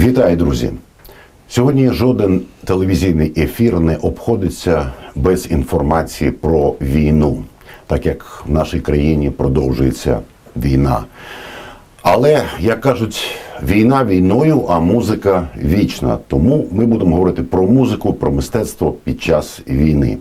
Вітаю, друзі! Сьогодні жоден телевізійний ефір не обходиться без інформації про війну, так як в нашій країні продовжується війна. Але, як кажуть, війна війною, а музика вічна. Тому ми будемо говорити про музику, про мистецтво під час війни.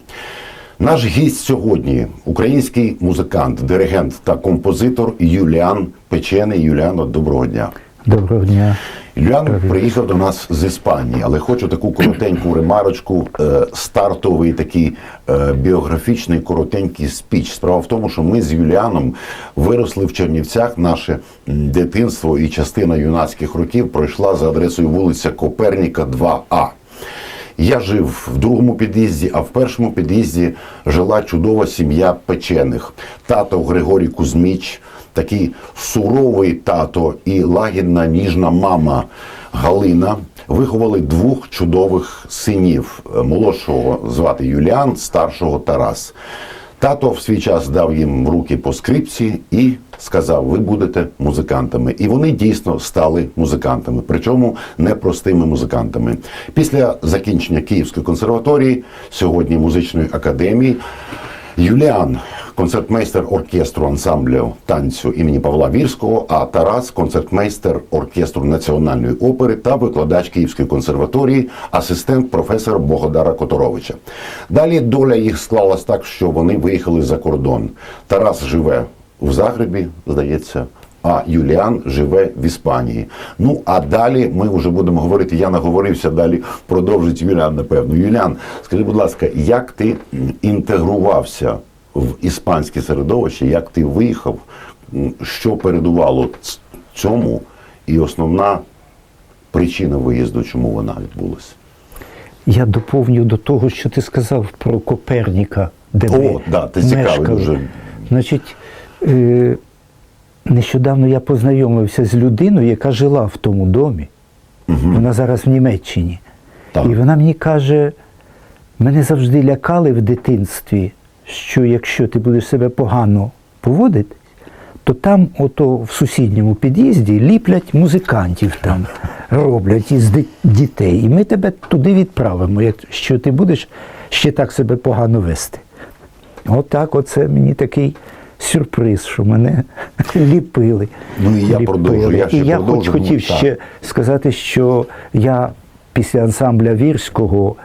Наш гість сьогодні український музикант, диригент та композитор Юліан Печений. Юліано, доброго дня. Доброго дня. Юліан приїхав до нас з Іспанії, але хочу таку коротеньку ремарочку, е, стартовий такий е, біографічний коротенький спіч. Справа в тому, що ми з Юліаном виросли в Чернівцях. Наше дитинство і частина юнацьких років пройшла за адресою вулиця Коперніка, 2А. Я жив в другому під'їзді, а в першому під'їзді жила чудова сім'я печених. Тато Григорій Кузьміч, такий суровий тато і лагідна ніжна мама Галина виховали двох чудових синів. Молодшого звати Юліан, старшого Тарас. Тато в свій час дав їм в руки по скрипці і сказав: ви будете музикантами. І вони дійсно стали музикантами, причому непростими музикантами. Після закінчення Київської консерваторії, сьогодні музичної академії, Юліан, концертмейстер оркестру ансамблю танцю імені Павла Вірського, а Тарас концертмейстер оркестру національної опери та викладач Київської консерваторії, асистент професора Богодара Которовича. Далі доля їх склалась так, що вони виїхали за кордон. Тарас живе в Загребі, здається. А Юліан живе в Іспанії. Ну а далі ми вже будемо говорити. Я наговорився далі. Продовжить Юліан, напевно. Юліан, скажи, будь ласка, як ти інтегрувався в іспанське середовище? Як ти виїхав? Що передувало цьому? І основна причина виїзду, чому вона відбулася? Я доповню до того, що ти сказав про Коперніка, де О, ми да, ти цікавий дуже. Значить, е, нещодавно я познайомився з людиною, яка жила в тому домі. Вона зараз в Німеччині. Так. І вона мені каже: мене завжди лякали в дитинстві, що якщо ти будеш себе погано поводити, то там, ото в сусідньому під'їзді, ліплять музикантів там, роблять із дітей. І ми тебе туди відправимо, якщо ти будеш ще так себе погано вести. Отак, оце мені такий сюрприз, що мене ліпили. Ну, і я продовжу, я ще і я продовжу, хоч хотів ну, так. ще сказати, що я після ансамбля Вірського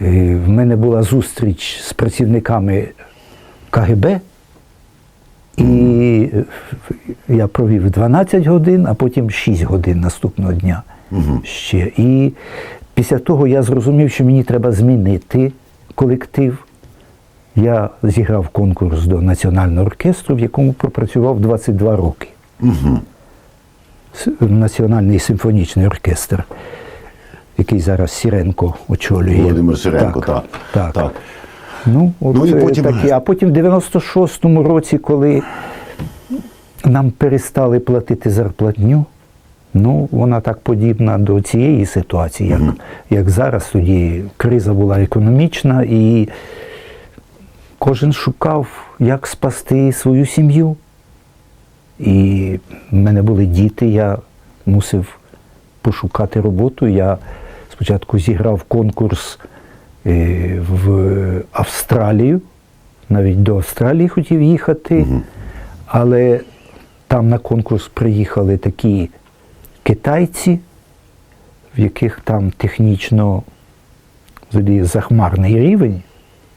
в мене була зустріч з працівниками КГБ, і е, я провів 12 годин, а потім 6 годин наступного дня ще. І після того я зрозумів, що мені треба змінити колектив. Я зіграв конкурс до національного оркестру, в якому пропрацював 22 роки. С- Національний симфонічний оркестр, який зараз Сіренко очолює. Володимир Сиренко, так. так. так. Ну, от Ну, і е, потім- такі. А потім в 96-му році, коли нам перестали платити зарплатню, ну, вона так подібна до цієї ситуації, як, як зараз. Тоді криза була економічна, і кожен шукав, як спасти свою сім'ю. І в мене були діти, я мусив пошукати роботу. Я спочатку зіграв конкурс е, в Австралію, навіть до Австралії хотів їхати, але там на конкурс приїхали такі китайці, в яких там технічно взагалі захмарний рівень,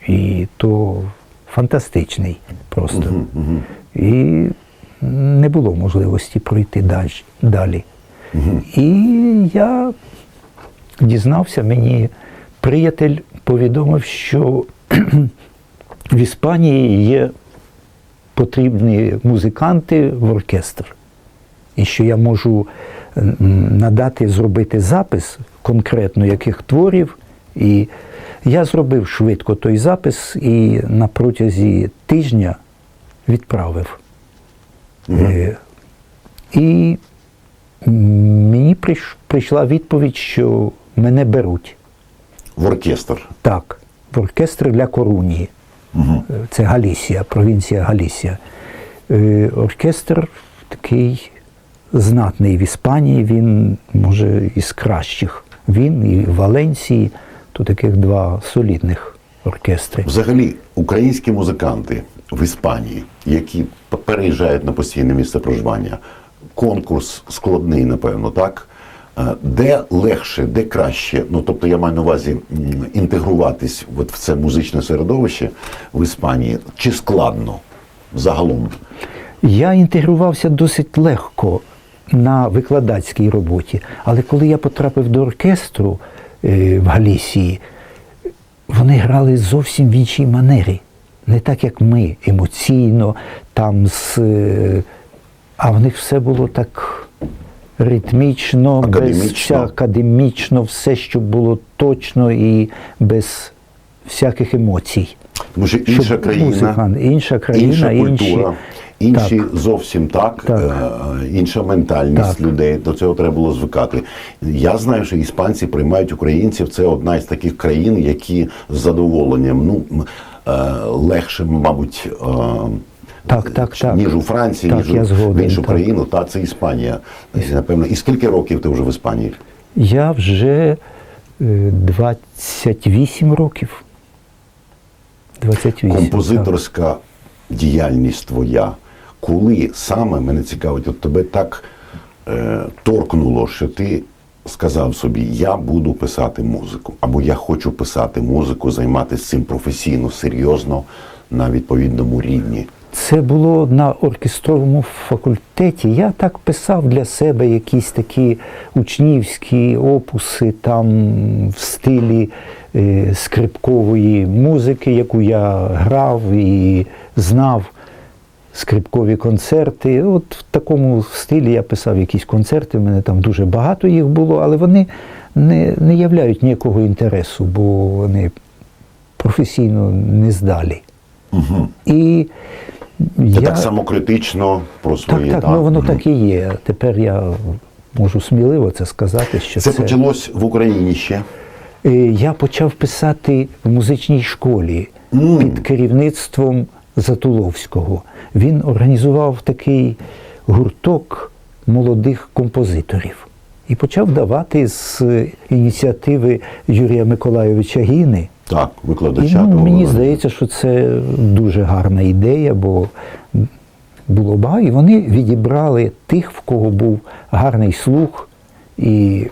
і то фантастичний просто. І не було можливості пройти далі. І я дізнався, мені приятель повідомив, що в Іспанії є потрібні музиканти в оркестр. І що я можу надати, зробити запис конкретно яких творів. І я зробив швидко той запис і на протязі тижня відправив. Е, І м, мені прийшла відповідь, що мене беруть. В оркестр. Так, в оркестр для Корунії. Е, Це Галісія, провінція Галісія. Е, Оркестр такий знатний в Іспанії, він може із кращих. Він і в Валенції, то таких два солідних оркестри. Взагалі, українські музиканти в Іспанії, які переїжджають на постійне місце проживання, конкурс складний, напевно, так? Де легше, де краще? Ну, тобто я маю на увазі інтегруватись от в це музичне середовище в Іспанії, чи складно загалом? Я інтегрувався досить легко на викладацькій роботі, але коли я потрапив до оркестру е, в Галісії, вони грали зовсім в іншій манері. Не так, як ми, емоційно, там з. е, А в них все було так ритмічно, без Академічно. вся академічно, все, щоб було точно і без всяких емоцій. Тому що Щоб інша країна, музикант, інша країна, інша культура, інші Так. зовсім так, Так. е, інша ментальність Так. людей. До цього треба було звикати. Я знаю, що іспанці приймають українців. Це одна із таких країн, які з задоволенням, ну е, легше, мабуть. Е, Так, так, так. Ніж у Франції, Так, ніж у- в іншу так. країну, та це Іспанія. Напевно. І скільки років ти вже в Іспанії? Я вже е, 28 років. 28. композиторська діяльність твоя, коли саме мене цікавить, от тебе так е, торкнуло, що ти сказав собі, я буду писати музику, або я хочу писати музику, займатися цим професійно, серйозно на відповідному рівні. Це було на оркестровому факультеті. Я так писав для себе якісь такі учнівські опуси там в стилі е, скрипкової музики, яку я грав і знав. Скрипкові концерти. От в такому стилі я писав якісь концерти, в мене там дуже багато їх було, але вони не, не являють ніякого інтересу, бо вони професійно не здалі. Угу. І Ти я... так само критично про Так, свої. так, да? ну воно так і є. Тепер я можу сміливо це сказати, що Це це, почалось в Україні ще. Е, Я почав писати в музичній школі М. під керівництвом Затуловського. Він організував такий гурток молодих композиторів і почав давати з ініціативи Юрія Миколайовича Гіни. Так, І, викладача. ну, мені здається, що це дуже гарна ідея, бо було багато, і вони відібрали тих, в кого був гарний слух, і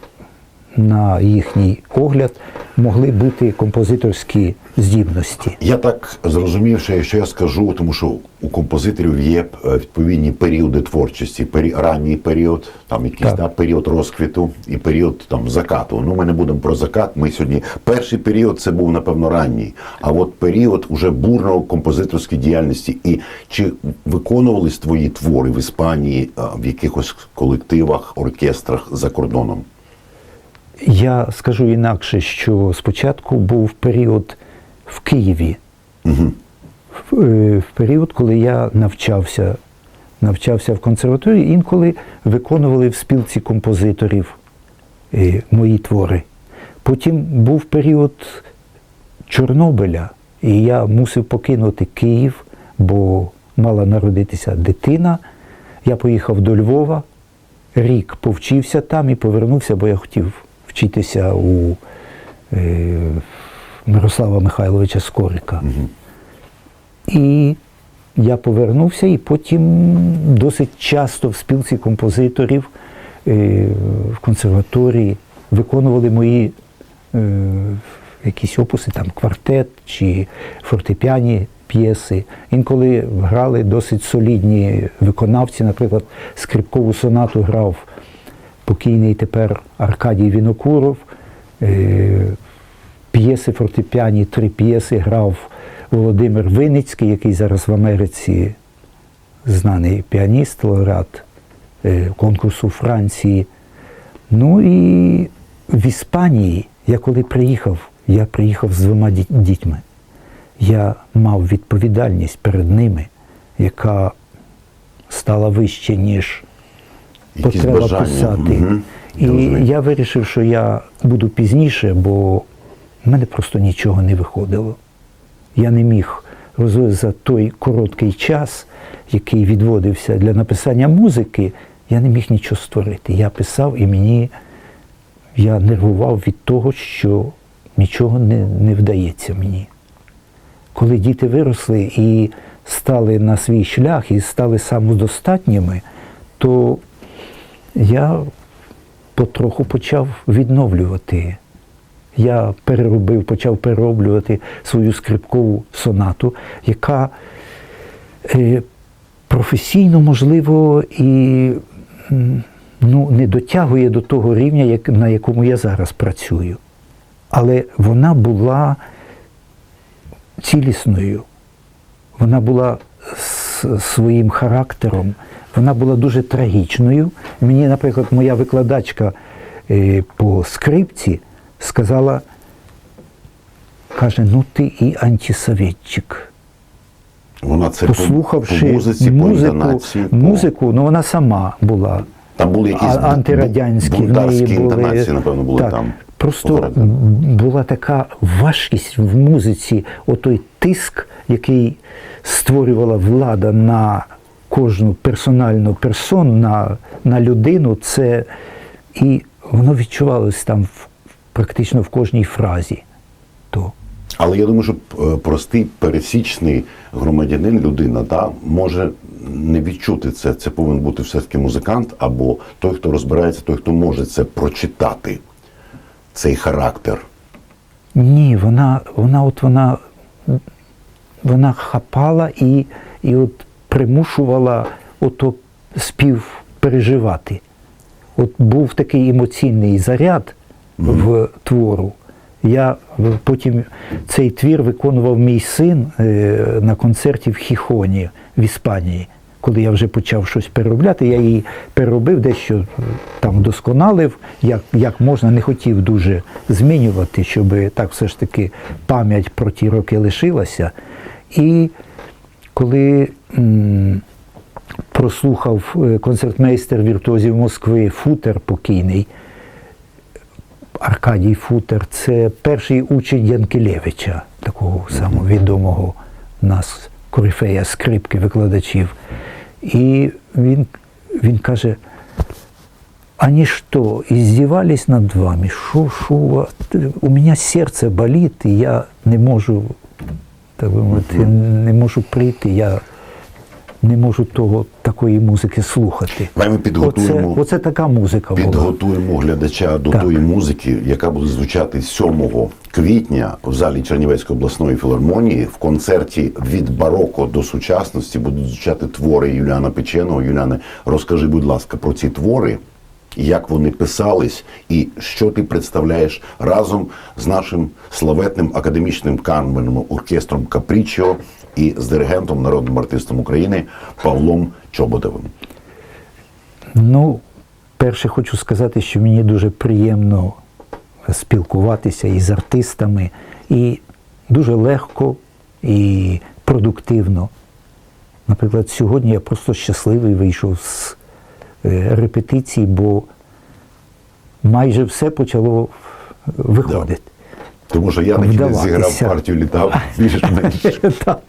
на їхній огляд могли бути композиторські здібності. Я так зрозумів, що якщо я скажу, тому що у композиторів є е, відповідні періоди творчості, пері, ранній період, там якийсь Так. да, період розквіту і період там закату. Ну, ми не будемо про закат. Ми сьогодні перший період це був напевно ранній. А от період уже бурного композиторської діяльності. І чи виконувались твої твори в Іспанії е, в якихось колективах, оркестрах за кордоном? Я скажу інакше, що спочатку був період в Києві, Угу. в, е, в період, коли я навчався, навчався в консерваторії, інколи виконували в спілці композиторів е, мої твори. Потім був період Чорнобиля, і я мусив покинути Київ, бо мала народитися дитина. Я поїхав до Львова, рік повчився там і повернувся, бо я хотів вчитися у е, Мирослава Михайловича Скорика. І я повернувся, і потім досить часто в спілці композиторів е, в консерваторії виконували мої е, якісь опуси, там квартет чи фортепіані п'єси. Інколи грали досить солідні виконавці, наприклад, скрипкову сонату грав покійний тепер Аркадій Вінокуров. Е, п'єси фортепіані, три п'єси грав Володимир Виницький, який зараз в Америці знаний піаніст, лауреат е, конкурсу Франції. Ну і в Іспанії, я коли приїхав, я приїхав з двома дітьми. Я мав відповідальність перед ними, яка стала вище, ніж Якісь потреба бажання. писати. Мгм. І Розумію. я вирішив, що я буду пізніше, бо в мене просто нічого не виходило. Я не міг за той короткий час, який відводився для написання музики, я не міг нічого створити. Я писав і мені я нервував від того, що нічого не, не вдається мені. Коли діти виросли і стали на свій шлях і стали самодостатніми, то я потроху почав відновлювати. Я переробив, почав перероблювати свою скрипкову сонату, яка е, професійно, можливо, і ну, не дотягує до того рівня, як, на якому я зараз працюю. Але вона була цілісною, вона була с- своїм характером, вона була дуже трагічною. Мені, наприклад, моя викладачка е, по скрипці сказала, каже, ну ти і антисоветчик. Вона це Послухавши по музиці, музику, по- музику, ну вона сама була Там були якісь а- антирадянські неї були. напевно, були так, там. Просто Попередньо. була така важкість в музиці, отой тиск, який створювала влада на кожну персональну персон, на, на людину, це і воно відчувалось там в, практично в кожній фразі. То. Але я думаю, що е, простий пересічний громадянин, людина, та, може не відчути це. Це повинен бути все-таки музикант або той, хто розбирається, той, хто може це прочитати, цей характер. Ні, вона, вона от вона, вона хапала і, і от примушувала ото спів переживати. От був такий емоційний заряд в твору. Я потім цей твір виконував мій син е, на концерті в Хіхоні в Іспанії. Коли я вже почав щось переробляти, я її переробив, дещо е, там вдосконалив, як, як можна, не хотів дуже змінювати, щоб так все ж таки пам'ять про ті роки лишилася. І коли прослухав е, концертмейстер віртуозів Москви Футер покійний, Аркадій Футер, це перший учень Янкелевича, такого самого відомого нас корифея скрипки викладачів. І він, він каже: Они что, издевались над вами? Шо, шо, у меня серце болить, і я не можу, так би мовити, не можу прийти, я не можу того, такої музики слухати. Давай ми підготуємо. Оце, оце така музика була. Підготуємо глядача до Так. тої музики, яка буде звучати 7 квітня в залі Чернівецької обласної філармонії. В концерті від бароко до сучасності будуть звучати твори Юліана Печеного. Юліане, розкажи, будь ласка, про ці твори, як вони писались, і що ти представляєш разом з нашим славетним академічним камерним оркестром Капрічо і з диригентом, народним артистом України Павлом Чоботовим. Ну, перше хочу сказати, що мені дуже приємно спілкуватися із артистами, і дуже легко і продуктивно. Наприклад, сьогодні я просто щасливий вийшов з репетицій, бо майже все почало виходити. Тому що я на кінець зіграв партію літав більш-менш. Так.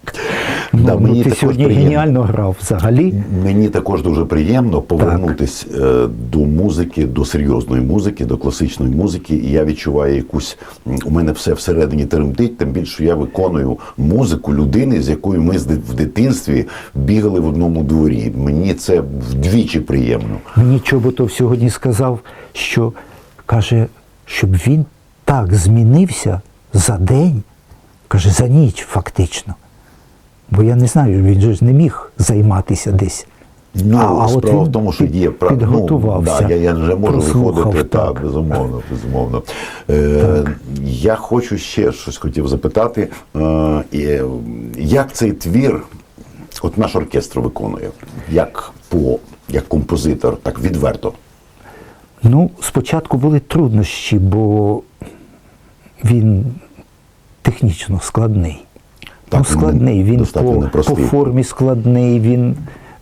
Да, Ну, мені ну, ти сьогодні приємно. геніально грав взагалі. Мені також дуже приємно повернутись е, до музики, до серйозної музики, до класичної музики. І я відчуваю якусь у мене все всередині теремтить, тим більше я виконую музику людини, з якою ми в дитинстві бігали в одному дворі. Мені це вдвічі приємно. Мені Чоботов сьогодні сказав, що каже, щоб він так змінився за день, каже, за ніч фактично. Бо я не знаю, він же ж не міг займатися десь. Ну, А- а от справа він в тому, що є пра- підготувався, Ну, да, я, я вже можу виходити, так. так, безумовно, безумовно. Е, Я хочу ще щось хотів запитати. Е, е, як цей твір, от наш оркестр виконує, як по як композитор, так відверто. Ну, спочатку були труднощі, бо він технічно складний. Так, ну, складний, він по, по формі складний, він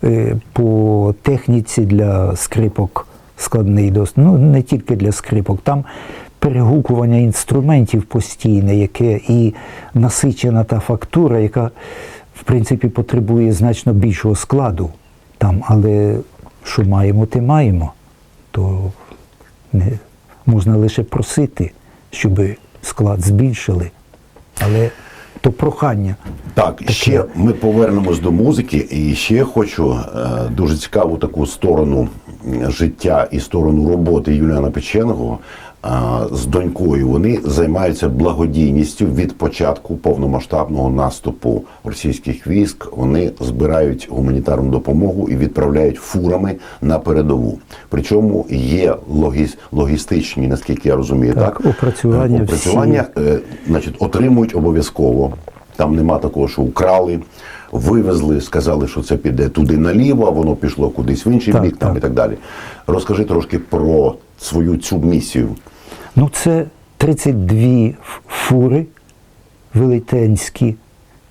е, по техніці для скрипок складний. Ну, не тільки для скрипок. Там перегукування інструментів постійне, яке і насичена та фактура, яка, в принципі, потребує значно більшого складу. Там, але що маємо, те маємо. То не, можна лише просити, щоб склад збільшили. Але то прохання. Так, ще ми повернемось до музики, і ще хочу е, дуже цікаву таку сторону життя і сторону роботи Юліана Печеного з донькою. Вони займаються благодійністю від початку повномасштабного наступу російських військ. Вони збирають гуманітарну допомогу і відправляють фурами на передову. Причому є логіс, логістичні, наскільки я розумію, так, Так, опрацювання Е, опрацювання е, значить, отримують обов'язково. Там нема такого, що украли, вивезли, сказали, що це піде туди наліво, а воно пішло кудись в інший Так, бік там так. і так далі. Розкажи трошки про свою цю місію. Ну, це 32 ф- фури велетенські,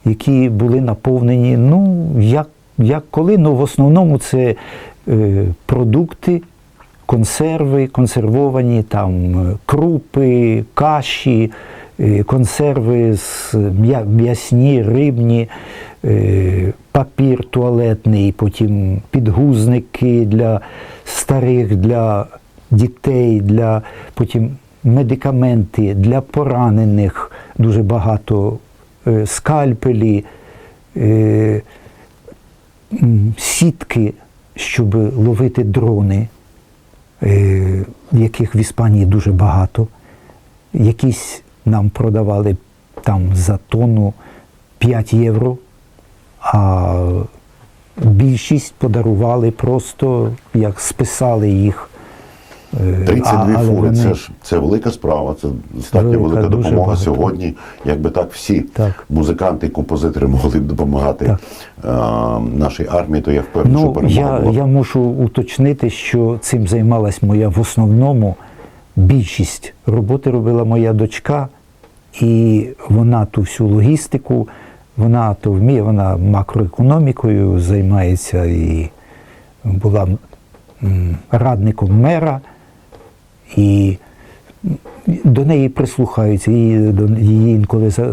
які були наповнені, ну, як, як коли, ну в основному це е, продукти, консерви, консервовані, там е, крупи, каші, е, консерви з м'я- м'ясні, рибні, е, папір туалетний, потім підгузники для старих, для дітей, для потім медикаменти для поранених, дуже багато е, скальпелі, е, сітки, щоб ловити дрони, е, яких в Іспанії дуже багато. Якісь нам продавали там за тонну 5 євро, а більшість подарували просто, як списали їх. Е, 32 а- фури вони- це ж це велика справа, це достатньо Велика, велика, допомога багато. сьогодні. Якби так всі Так. музиканти і композитори могли б допомагати Так. е, нашій армії, то я впевнений, що Ну, перемога я, була. я мушу уточнити, що цим займалась моя в основному більшість роботи робила моя дочка, і вона ту всю логістику, вона то вміє, вона макроекономікою займається і була радником мера, і до неї прислухаються, її, її інколи е,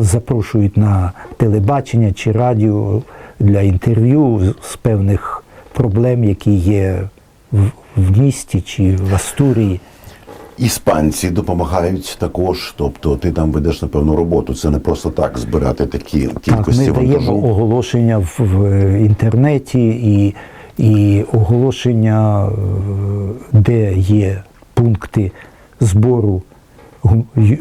запрошують на телебачення чи радіо для інтерв'ю з, певних проблем, які є в, в місті чи в Астурії. Іспанці допомагають також, тобто ти там ведеш напевно роботу. Це не просто так збирати такі Так, кількості ми даємо оголошення в, в інтернеті і, і оголошення, е, де є пункти збору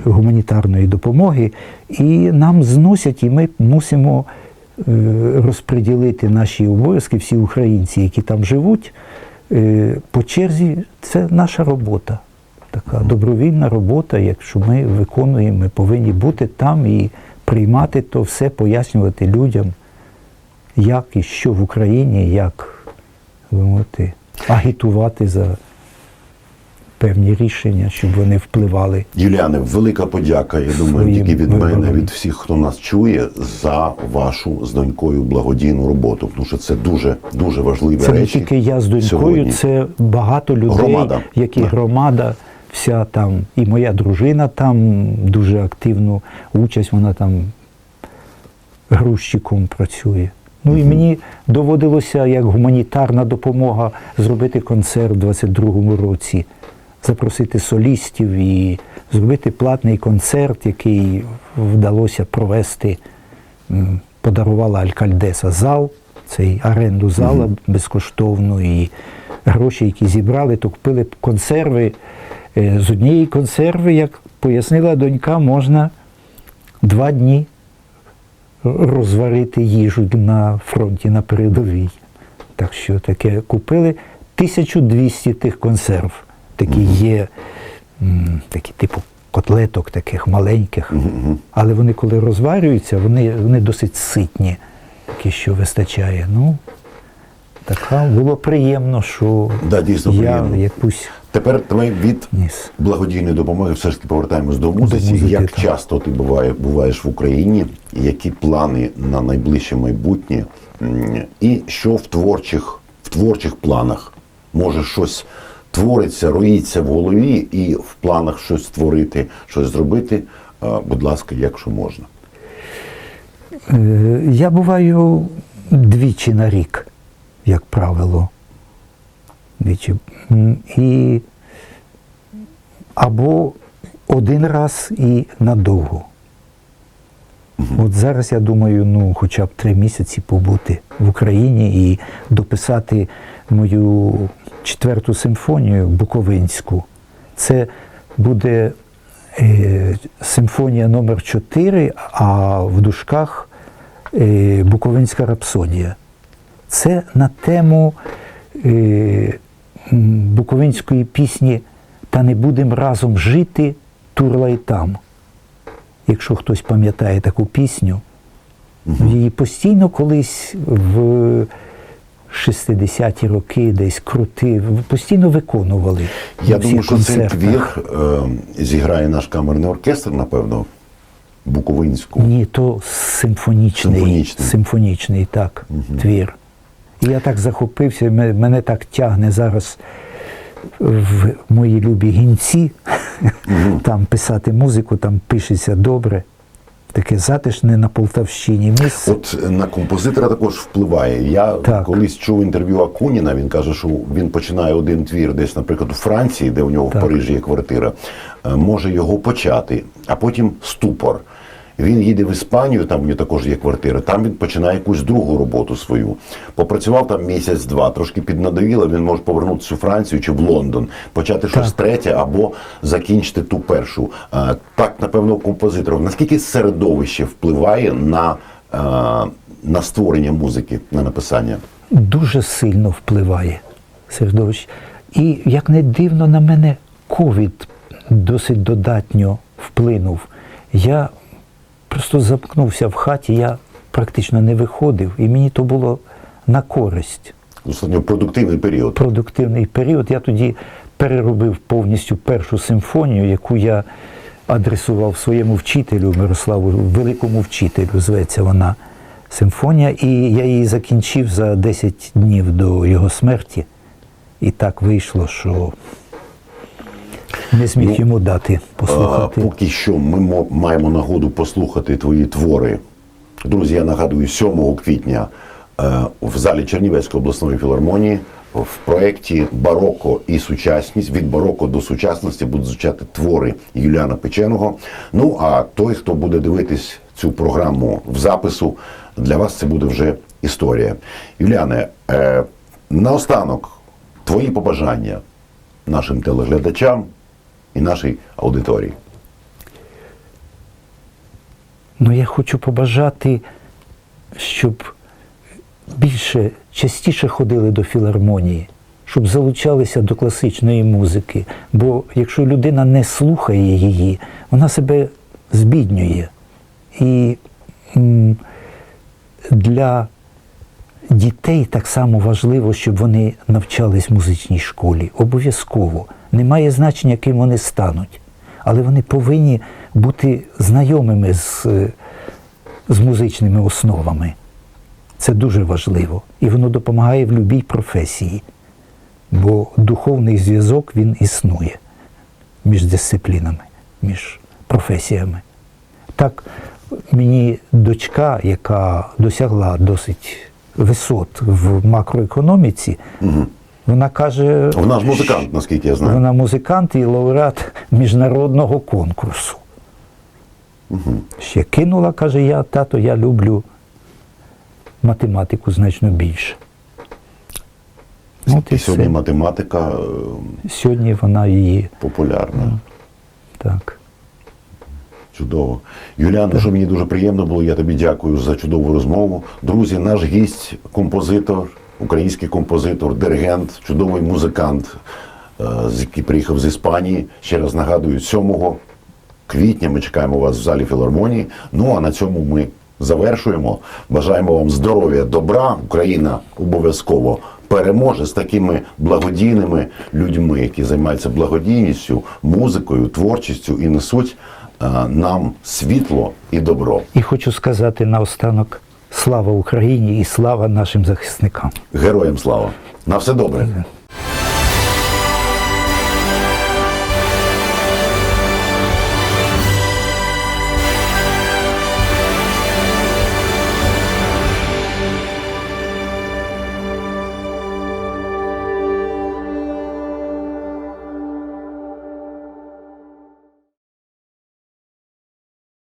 гуманітарної допомоги, і нам зносять, і ми мусимо е, розподілити наші обов'язки, всі українці, які там живуть, е, по черзі. Це наша робота. Така добровільна робота, якщо ми виконуємо, ми повинні бути там і приймати то все, пояснювати людям, як і що в Україні, як ви мовити, агітувати за певні рішення, щоб вони впливали. Юліане, велика подяка. Я думаю, тільки від мене, від всіх, хто нас чує, за вашу з донькою благодійну роботу. Тому що це дуже дуже важливі Це не тільки я з донькою, сьогодні. це багато людей, Громада. які Да. громада, вся там, і моя дружина там дуже активну участь, вона там грузчиком працює. Ну і мені доводилося як гуманітарна допомога зробити концерт у 22-му році, запросити солістів і зробити платний концерт, який вдалося провести. Подарувала Алькальдеса зал, цей оренду зала безкоштовну, і гроші, які зібрали, то купили консерви. Е, З однієї консерви, як пояснила донька, можна два дні розварити їжу на фронті на передовій. Так що таке купили 1200 тих консерв. Такі є, м, такі типу котлеток таких маленьких. Але вони, коли розварюються, вони, вони досить ситні, такі, що вистачає. Ну, така було приємно, що Да, дійсно я приємно. якусь Тепер давай від ніс. благодійної допомоги все ж таки повертаємось до музиці. музики, Як так. часто ти буває, буваєш в Україні? Які плани на найближче майбутнє? І що в творчих, в творчих планах? Може, щось твориться, роїться в голові, і в планах щось створити, щось зробити? Будь ласка, якщо можна. Е, Я буваю двічі на рік, як правило. Двічі. І або один раз і надовго. От зараз я думаю, ну, хоча б три місяці побути в Україні і дописати мою четверту симфонію Буковинську. Це буде е, симфонія номер 4 а в дужках е, Буковинська рапсодія. Це на тему е, буковинської пісні Та не будем разом жити, турла й там. Якщо хтось пам'ятає таку пісню, її постійно колись в 60-ті роки десь крутив, постійно виконували. Я думаю, що цей твір е, зіграє наш камерний оркестр, напевно, Буковинську. Ні, то симфонічний, Симфонічний. симфонічний, так, твір. І я так захопився, мене так тягне зараз в мої любі гінці, там писати музику, там пишеться добре. Таке затишне на Полтавщині місце. От на композитора також впливає. Я Так. колись чув інтерв'ю Акуніна. Він каже, що він починає один твір десь, наприклад, у Франції, де у нього Так. в Парижі є квартира, е, може його почати, а потім ступор. Він їде в Іспанію, там у нього також є квартира. Там він починає якусь другу роботу свою. Попрацював там місяць-два, трошки піднадоїло, він може повернутися у Францію чи в Лондон, почати щось третє або закінчити ту першу. Е, Так, напевно, у композиторів. Наскільки середовище впливає на, е, на створення музики, на написання? дуже сильно впливає середовище. І як не дивно на мене, ковід досить додатньо вплинув. Я просто замкнувся в хаті, я практично не виходив, і мені то було на користь. Достатньо продуктивний період. Продуктивний період. Я тоді переробив повністю першу симфонію, яку я адресував своєму вчителю Мирославу, великому вчителю, зветься вона симфонія, і я її закінчив за 10 днів до його смерті. І так вийшло, що не зміг Ну, йому дати А, послухати. Поки що ми мо- маємо нагоду послухати твої твори. Друзі, я нагадую, 7 квітня е, в залі Чернівецької обласної філармонії в проєкті Бароко і сучасність від бароко до сучасності будуть звучати твори Юліана Печеного. Ну а той, хто буде дивитись цю програму в запису, для вас це буде вже історія. Юліане, е, наостанок, твої побажання нашим телеглядачам і нашій аудиторії. Ну, я хочу побажати, щоб більше, частіше ходили до філармонії, щоб залучалися до класичної музики. Бо якщо людина не слухає її, вона себе збіднює. І для дітей так само важливо, щоб вони навчались в музичній школі. Обов'язково. Немає значення, ким вони стануть. Але вони повинні бути знайомими з, е, з музичними основами. Це дуже важливо. І воно допомагає в будь-якій професії. Бо духовний зв'язок він існує між дисциплінами, між професіями. Так, мені дочка, яка досягла досить висот в макроекономіці, вона каже, Вона ж музикант, наскільки я знаю. вона музикант і лауреат міжнародного конкурсу. Ще кинула, каже, я, тато, я люблю математику значно більше. От і І сьогодні все. математика е, Сьогодні вона її популярна. так. Чудово. Юліан, що мені дуже приємно було, я тобі дякую за чудову розмову. Друзі, наш гість, композитор, український композитор, диригент, чудовий музикант, е, який приїхав з Іспанії. Ще раз нагадую, 7 квітня ми чекаємо вас в залі філармонії. Ну а на цьому ми завершуємо. Бажаємо вам здоров'я, добра. Україна обов'язково переможе з такими благодійними людьми, які займаються благодійністю, музикою, творчістю і несуть е, нам світло і добро. І хочу сказати наостанок слава Україні і слава нашим захисникам. Героям слава! На все добре!